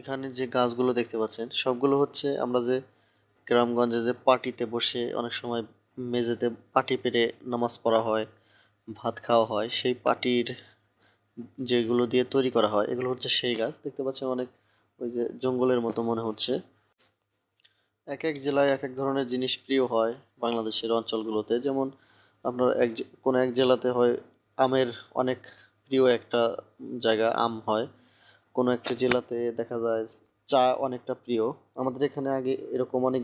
এখানে যে গাছগুলো দেখতে পাচ্ছেন, সবগুলো হচ্ছে আমরা যে গ্রামগঞ্জে যে পার্টিতে বসে অনেক সময় মেঝেতে পাটি পেরে নামাজ পড়া হয়, ভাত খাওয়া হয়, সেই পাটির যেগুলো দিয়ে তৈরি করা হয়, এগুলো হচ্ছে সেই গাছ। দেখতে পাচ্ছেন অনেক ওই যে জঙ্গলের মতো মনে হচ্ছে। এক এক জেলায় এক এক ধরনের জিনিস প্রিয় হয় বাংলাদেশের অঞ্চলগুলোতে। যেমন আপনার এক কোনো এক জেলাতে হয় আমের অনেক প্রিয় একটা জায়গা, আম হয়। কোনো একটা জেলাতে দেখা যায় চা অনেকটা প্রিয়। আমাদের এখানে আগে এরকম অনেক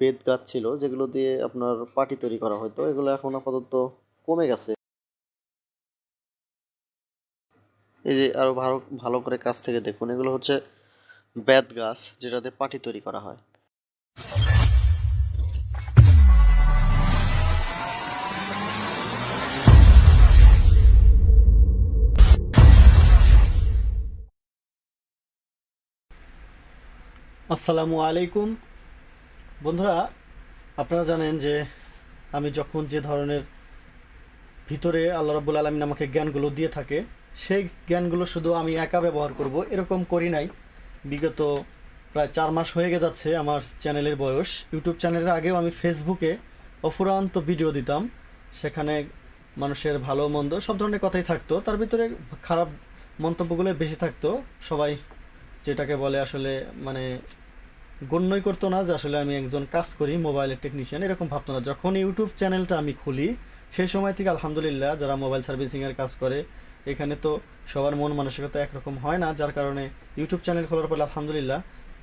বেদ গাছ ছিল যেগুলো দিয়ে আপনার পাটি তৈরি করা হতো। এগুলো এখন আপাতত কমে গেছে। এই যে আরও ভালো ভালো করে কাছ থেকে দেখুন, এগুলো হচ্ছে বেদ গাছ যেটাতে পাটি তৈরি করা হয়। আসসালামু আলাইকুম। বন্ধুরা, আপনারা জানেন যে আমি যখন যে ধরনের ভিতরে আল্লাহ রাব্বুল আলমিন আমাকে জ্ঞানগুলো দিয়ে থাকে, সেই জ্ঞানগুলো শুধু আমি একা ব্যবহার করব, এরকম করি নাই। বিগত প্রায় চার মাস হয়ে গে যাচ্ছে আমার চ্যানেলের বয়স। ইউটিউব চ্যানেলের আগেও আমি ফেসবুকে অফুরান্ত ভিডিও দিতাম। সেখানে মানুষের ভালো, মন্দ সব ধরনের কথাই থাকতো। তার ভিতরে খারাপ মন্তব্যগুলো বেশি থাকতো। সবাই যেটাকে বলে আসলে মানে গণ্যই করতো না যে আসলে আমি একজন কাজ করি, মোবাইলের টেকনিশিয়ান এরকম ভাবতো না। যখন ইউটিউব চ্যানেলটা আমি খুলি, সেই সময় থেকে আলহামদুলিল্লাহ যারা মোবাইল সার্ভিসিং এর কাজ করে, এখানে তো সবার মন মানসিকতা একরকম হয় না, যার কারণে ইউটিউব চ্যানেল খোলার পরে আলহামদুলিল্লাহ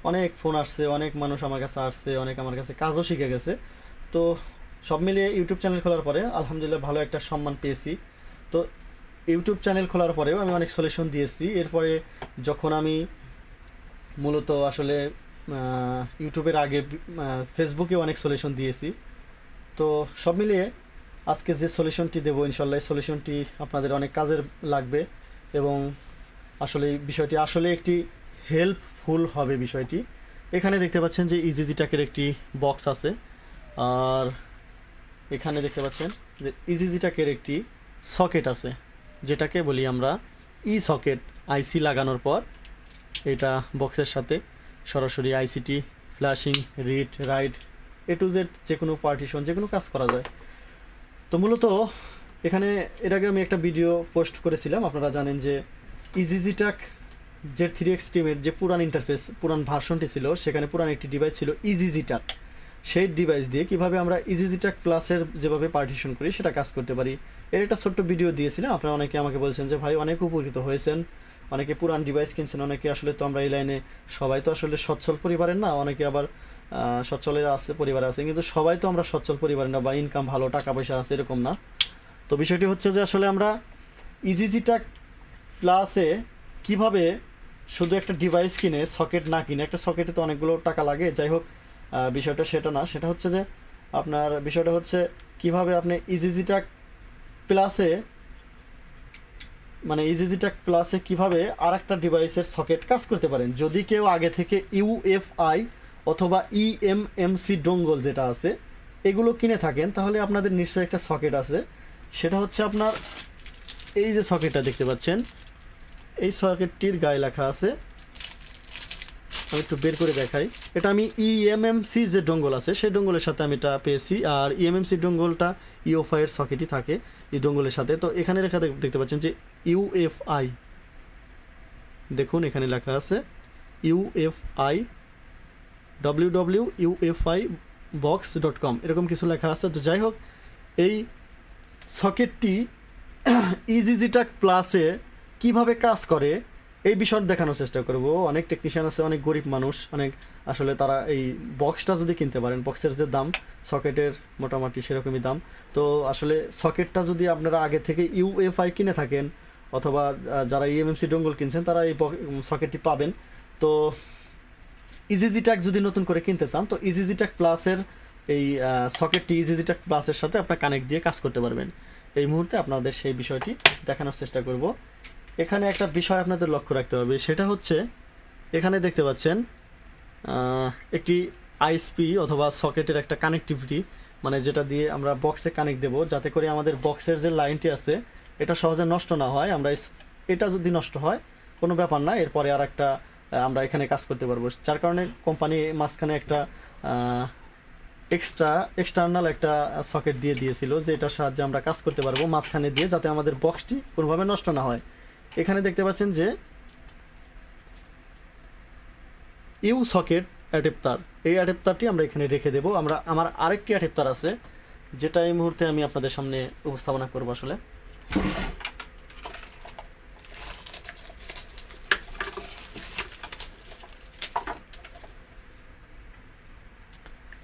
অনেক ফোন আসছে, অনেক মানুষ আমার কাছে আসছে, অনেক আমার কাছে কাজও শিখে গেছে। তো সব মিলিয়ে ইউটিউব চ্যানেল খোলার পরে আলহামদুলিল্লাহ ভালো একটা সম্মান পেয়েছি। তো ইউটিউব চ্যানেল খোলার পরেও আমি অনেক সলিউশন দিয়েছি। এরপরে যখন আমি মূলত আসলে ইউটিউবের আগে ফেসবুকে অনেক সলিউশন দিয়েছি। তো সব মিলিয়ে আজকে যে সলিউশনটি দেবো, ইনশাল্লাহ সলিউশনটি আপনাদের অনেক কাজের লাগবে এবং আসলে বিষয়টি আসলে একটি হেল্পফুল হবে বিষয়টি। এখানে দেখতে পাচ্ছেন যে ইজিজি টাকের একটি বক্স আছে। আর এখানে দেখতে পাচ্ছেন যে ইজিজি টাকের একটি সকেট আছে, যেটাকে বলি আমরা ই সকেট আইসি লাগানোর পর এটা বক্সের সাথে সরাসরি ICT flashing read write A to Z যে কোনো পার্টিশন যে কোনো কাজ করা যায়। তো মূলত এখানে, এর আগে আমি একটা ভিডিও পোস্ট করেছিলাম, আপনারা জানেন যে ইজিজিটাক যে থ্রি এক্স টিমের যে পুরান ইন্টারফেস পুরান ভার্সনটি ছিল, সেখানে পুরান একটি ডিভাইস ছিল ইজিজিটাক সেই ডিভাইস দিয়ে কীভাবে আমরা ইজিজিটাক প্লাসের যেভাবে পার্টিশন করি, সেটা কাজ করতে পারি। এর একটা ছোট্ট ভিডিও দিয়েছিলাম, আপনারা অনেকে আমাকে বলছেন যে, ভাই, অনেক উপকৃত হয়েছেন। অনেকে পুরান ডিভাইস কিনছেন, অনেকে আসলে তো আমরা এই লাইনে সবাই তো আসলে সচ্ছল পরিবারের না, অনেকে আবার সচ্ছলের আছে, পরিবার আছে, কিন্তু সবাই তো আমরা সচ্ছল পরিবারের না বা ইনকাম ভালো টাকা পয়সা আছে, এরকম না। তো বিষয়টি হচ্ছে যে আসলে আমরা ইজিজিটা প্লাসে কীভাবে শুধু একটা ডিভাইস কিনে সকেট না কিনে, একটা সকেটে তো অনেকগুলো টাকা লাগে, যাই হোক বিষয়টা সেটা না, সেটা হচ্ছে যে আপনার বিষয়টা হচ্ছে কীভাবে আপনি ইজিজিটা প্লাসে মানে ইজিজিটাক প্লাসে কীভাবে আর একটা ডিভাইসের সকেট কাজ করতে পারেন? যদি কেউ আগে থেকে ইউএফআই অথবা E ইএমএমসি ডোঙ্গল যেটা আছে, এগুলো কিনে থাকেন, তাহলে আপনাদের নিশ্চয়ই একটা সকেট আছে। সেটা হচ্ছে আপনার, এই যে সকেটটা দেখতে পাচ্ছেন, এই সকেটটির গায়ে লেখা আছে আমি একটু বের করে দেখাই। এটা আমি ইএমএমসি যে ডোঙ্গল আছে, সেই ডোঙ্গলের সাথে আমি এটা পেয়েছি। আর ইএমএমসি ডোঙ্গলটা এর সকেটই থাকে এই ডোঙ্গলের সাথে। তো এখানে লেখা দেখ- দেখতে পাচ্ছেন যে ইউএফআই দেখুন, এখানে লেখা আছে UFI W W UFI box dot com এরকম কিছু লেখা আছে। তো যাই হোক, এই সকেটটি ইজিজিটাক প্লাসে কীভাবে কাজ করে? এই বিষয় দেখানোর চেষ্টা করব। অনেক টেকনিশিয়ান আছে, অনেক গরিব মানুষ, অনেক আসলে তারা এই বক্সটা যদি কিনতে পারেন বক্সের যে দাম, সকেটের মোটামুটি সেরকমই দাম। তো আসলে সকেটটা যদি আপনারা আগে থেকে ইউএফআই কিনে থাকেন, অথবা যারা ইএমএমসি ডোঙ্গল কিনছেন, তারা এই সকেটটি পাবেন। তো ইজিজিটাক যদি নতুন করে কিনতে চান, তো ইজিজিটাক প্লাসের এই সকেটটি ইজিজিটাক প্লাসের সাথে আপনার কানেক্ট দিয়ে কাজ করতে পারবেন। এই মুহূর্তে আপনাদের সেই বিষয়টি দেখানোর চেষ্টা করব। এখানে একটা বিষয় আপনাদের লক্ষ্য রাখতে হবে। সেটা হচ্ছে, এখানে দেখতে পাচ্ছেন একটি আইএসপি অথবা সকেটের একটা কানেক্টিভিটি মানে যেটা দিয়ে আমরা বক্সে কানেক্ট দেব, যাতে করে আমাদের বক্সের যে লাইনটি আছে, এটা সহজে নষ্ট না হয়। আমরা এটা যদি নষ্ট হয়, কোনো ব্যাপার না, এরপরে আর একটা আমরা এখানে কাজ করতে পারব। যার কারণে কোম্পানি মাঝখানে একটা এক্সট্রা এক্সটার্নাল একটা সকেট দিয়ে দিয়েছিল, যে এটার সাহায্যে আমরা কাজ করতে পারব, মাঝখানে দিয়ে যাতে আমাদের বক্সটি কোনোভাবে নষ্ট না হয়। এখানে দেখতে পাচ্ছেন যে ইউ সকেট অ্যাডাপ্টার। এই অ্যাডাপ্টারটি আমরা এখানে রেখে দেব। আমরা, আমার আরেকটি অ্যাডাপ্টার আছে, যেটা এই মুহূর্তে আমি আপনাদের সামনে উপস্থাপনা করব আসলে।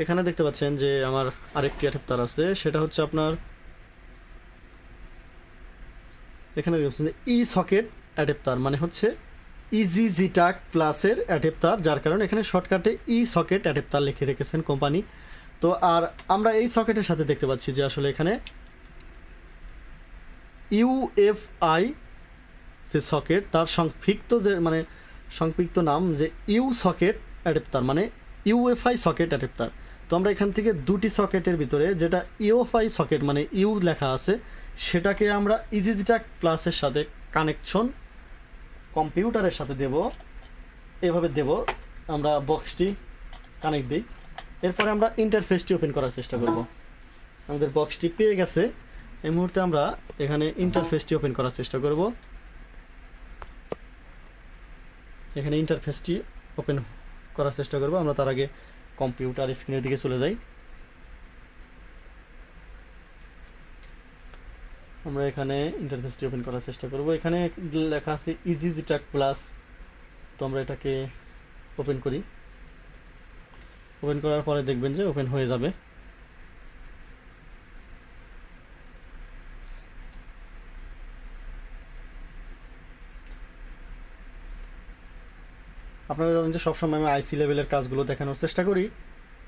এখানে দেখতে পাচ্ছেন যে আমার আরেকটি অ্যাডাপ্টার আছে, সেটা হচ্ছে আপনার এখানে দেখতে পাচ্ছেন ই সকেট অ্যাডাপ্টার মানে হচ্ছে ইজি জিটাক প্লাসের অ্যাডাপ্টার যার কারণে এখানে শর্টকাটে ই সকেট অ্যাডাপ্টার লিখে রেখেছেন কোম্পানি তো আর আমরা এই সকেটের সাথে দেখতে পাচ্ছি যে আসলে এখানে ইউএফআই যে সকেট তার সংক্ষিপ্ত যে মানে সংক্ষিপ্ত নাম যে ইউ সকেট অ্যাডাপ্টার মানে ইউএফআই সকেট অ্যাডাপ্টার তো আমরা এখান থেকে দুটি সকেটের ভিতরে যেটা ইউএফআই সকেট মানে ইউ লেখা আছে সেটাকে আমরা ইজিজিটাক প্লাসের সাথে কানেকশন কম্পিউটারের সাথে দেব। এভাবে দেব। আমরা বক্সটি কানেক্ট দিই। এরপরে আমরা ইন্টারফেসটি ওপেন করার চেষ্টা করব। আমাদের বক্সটি পেয়ে গেছে। এই মুহূর্তে আমরা এখানে ইন্টারফেসটি ওপেন করার চেষ্টা করব। এখানে ইন্টারফেসটি ওপেন করার চেষ্টা করব। আমরা তার আগে কম্পিউটার স্ক্রিনের দিকে চলে যাই। আমরা এখানে ইন্টারফেসটি ওপেন করার চেষ্টা করব। এখানে লেখা আছে ইজি জিটাক প্লাস তো আমরা এটাকে ওপেন করি। ওপেন করার পরে দেখবেন যে ওপেন হয়ে যাবে। আপনারা জানেন যে সবসময় আমি আইসি লেভেলের কাজগুলো দেখানোর চেষ্টা করি।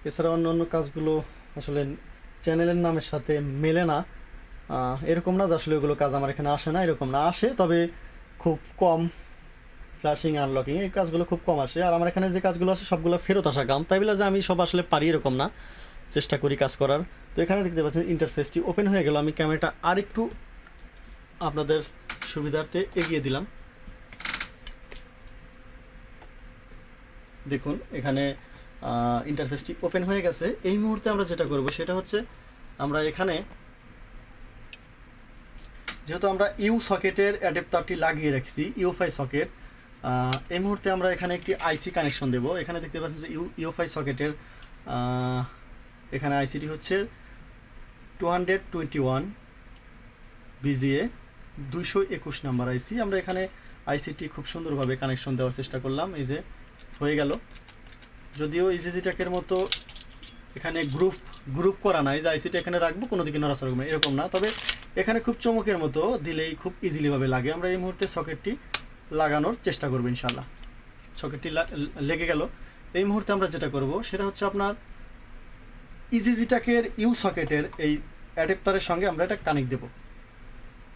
এছাড়া অন্য অন্য কাজগুলো আসলে চ্যানেলের নামের সাথে মেলে না। এরকম না যে আসলে ওগুলো কাজ আমার এখানে আসে না, এরকম না আসে, তবে খুব কম ফ্ল্যাশিং আনলকিং এই কাজগুলো খুব কম আসে। আর আমার এখানে যে কাজগুলো আসে, সবগুলো ফেরত আসা কাম তাই বলে যে আমি সব আসলে পারি এরকম না, চেষ্টা করি কাজ করার। তো এখানে দেখতে পাচ্ছেন ইন্টারফেসটি ওপেন হয়ে গেল। আমি ক্যামেরাটা আরেকটু আপনাদের সুবিধার্থে এগিয়ে দিলাম। দেখুন, এখানে ইন্টারফেসটি ওপেন হয়ে গেছে। এই মুহূর্তে আমরা যেটা করব, সেটা হচ্ছে আমরা এখানে যেহেতু আমরা ইউ সকেটের অ্যাডাপ্টারটি লাগিয়ে রাখছি ইউফাই সকেট এই মুহূর্তে আমরা এখানে একটি আইসি কানেকশন দেব। এখানে দেখতে পাচ্ছি যে ইউ ইউফাই সকেটের এখানে আইসিটি হচ্ছে two hundred twenty one BGA দুইশো একুশ নাম্বার আইসি। আমরা এখানে আইসিটি খুব সুন্দরভাবে কানেকশন দেওয়ার চেষ্টা করলাম। এই যে হয়ে গেল। যদিও ইজিজিটাকের মতো এখানে গ্রুপ গ্রুপ করা নাই যে আইসিটি এখানে রাখব, কোনো দিকে নড়াচড়া এরকম না। তবে এখানে খুব চমকের মতো দিলেই খুব ইজিলিভাবে লাগে। আমরা এই মুহূর্তে সকেটটি লাগানোর চেষ্টা করব ইনশাল্লাহ সকেটটি লেগে গেল। এই মুহূর্তে আমরা যেটা করব, সেটা হচ্ছে আপনার ইজিজিটাকের ইউ সকেটের এই অ্যাডাপ্টারের সঙ্গে আমরা এটা কানেক্ট দেব।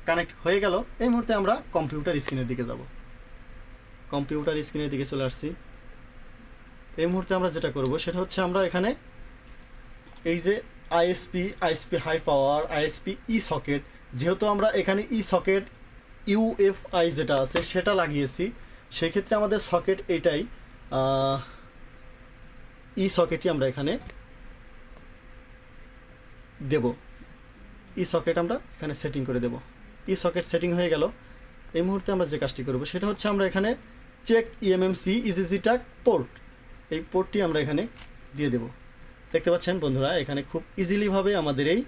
কানেক্ট হয়ে গেল। এই মুহূর্তে আমরা কম্পিউটার স্ক্রিনের দিকে যাব। কম্পিউটার স্ক্রিনের দিকে চলে আসছি। এই মুহূর্তে আমরা যেটা করব, সেটা হচ্ছে আমরা এখানে এই যে ISP ISP high power, ISP ই সকেট যেহেতু আমরা এখানে ই সকেট ইউএফআই যেটা আছে, সেটা লাগিয়েছি, সেক্ষেত্রে আমাদের সকেট এটাই ই সকেটই আমরা এখানে দেব। ই সকেট আমরা এখানে সেটিং করে দেব। ই সকেট সেটিং হয়ে গেল। এই মুহূর্তে আমরা যে কাজটি করব, সেটা হচ্ছে আমরা এখানে চেক ইএমএমসি ইজিজিটাক পোর্ট এই পোর্টটি আমরা এখানে দিয়ে দেব। দেখতে পাচ্ছেন বন্ধুরা, এখানে খুব ইজিলিভাবে আমাদের এই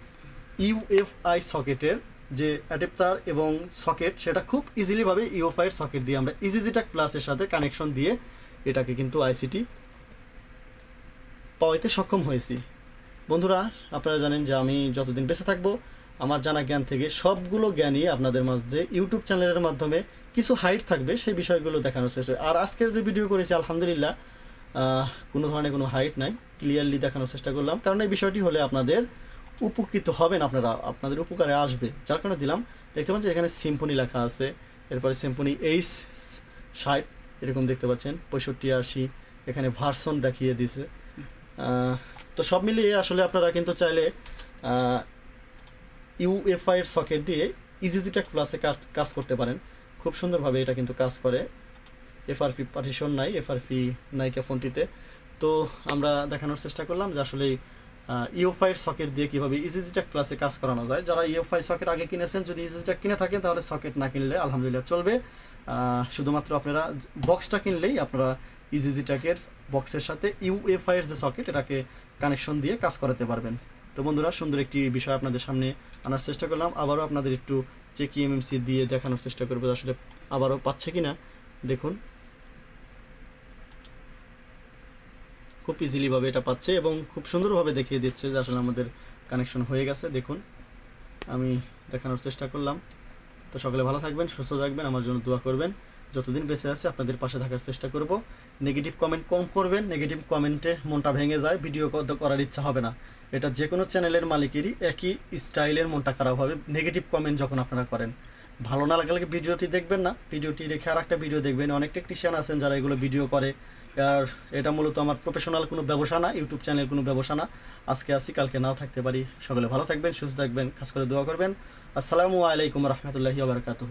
ইউএফআই সকেটের যে অ্যাডাপ্টার এবং সকেট, সেটা খুব ইজিলিভাবে ইউএফআই এর সকেট দিয়ে আমরা ইজিজিটাক প্লাসের সাথে কানেকশন দিয়ে এটাকে কিন্তু আইসিটি পাওয়াইতে সক্ষম হয়েছি। বন্ধুরা, আপনারা জানেন যে আমি যতদিন বেঁচে থাকব, আমার জানা জ্ঞান থেকে সবগুলো জ্ঞানই আপনাদের মাঝে ইউটিউব চ্যানেলের মাধ্যমে কিছু হাইট থাকবে, সেই বিষয়গুলো দেখানোর চেষ্টা আর আজকের যে ভিডিও করেছি, আলহামদুলিল্লাহ কোনো ধরনের কোনো হাইট নাই ক্লিয়ারলি দেখানোর চেষ্টা করলাম। কারণ এই বিষয়টি হলে আপনাদের উপকৃত হবেন, আপনারা, আপনাদের উপকারে আসবে। যার কারণে দিলাম, দেখতে পাচ্ছেন এখানে সিম্পনি লেখা আছে, এরপরে সিম্পনি এইচ ষাট, এরকম দেখতে পাচ্ছেন, পঁয়ষট্টি, আশি, এখানে ভার্সন দেখিয়ে দিছে তো সব মিলিয়ে আসলে আপনারা কিন্তু চাইলে ইউএফআই এর সকেট দিয়ে ইজিজিটেক প্লাসে কাজ কাজ করতে পারেন। খুব সুন্দরভাবে এটা কিন্তু কাজ করে। এফআরপি পার্টিশন নাই এফআরপি নাইকা ফোনটিতে। তো আমরা দেখানোর চেষ্টা করলাম যে আসলে ইওফাইয়ের সকেট দিয়ে কীভাবে ইজিজিটেক প্লাসে কাজ করানো যায়। যারা ইওফাই সকেট আগে কিনেছেন, যদি ইজিজিটেক কিনে থাকেন, তাহলে সকেট না কিনলে আলহামদুলিল্লাহ চলবে। শুধুমাত্র আপনারা বক্সটা কিনলেই আপনারা ইজিজিটেকের বক্সের সাথে ইউএফআই এর যে সকেট এটাকে কানেকশন দিয়ে কাজ করাতে পারবেন। তো বন্ধুরা, সুন্দর একটি বিষয় আপনাদের সামনে আনার চেষ্টা করলাম। আবারও আপনাদের একটু চেক ইএমএমসি দিয়ে দেখানোর চেষ্টা করব আসলে আবারও পাচ্ছে কিনা। দেখুন। খুব ইজিলিভাবে এটা পাচ্ছে এবং খুব সুন্দরভাবে দেখিয়ে দিচ্ছে যে আসলে আমাদের কানেকশন হয়ে গেছে। দেখুন, আমি দেখানোর চেষ্টা করলাম। তো সকলে ভালো থাকবেন, সুস্থ থাকবেন, আমার জন্য দোয়া করবেন। যতদিন বেঁচে আছে, আপনাদের পাশে থাকার চেষ্টা করব। নেগেটিভ কমেন্ট কম করবেন নেগেটিভ কমেন্টে মনটা ভেঙে যায় ভিডিও করার ইচ্ছা হবে না। এটা যে কোনো চ্যানেলের মালিকেরই একই স্টাইলের মনটা খারাপ হবে নেগেটিভ কমেন্ট যখন আপনারা করেন। ভালো না লাগলে ভিডিওটি দেখবেন না। ভিডিওটি রেখে আর একটা ভিডিও দেখবেন। অনেক টেকনিশিয়ান আছেন যারা এগুলো ভিডিও করে। আর এটা মূলত আমার প্রফেশনাল কোনো ব্যবসা না ইউটিউব চ্যানেল কোনো ব্যবসা না। আজকে আসি কালকে নাও থাকতে পারি। সকলে ভালো থাকবেন, সুস্থ থাকবেন, খাস করে দোয়া করবেন। আসসালামু আলাইকুম রহমতুল্লাহি আবরকাত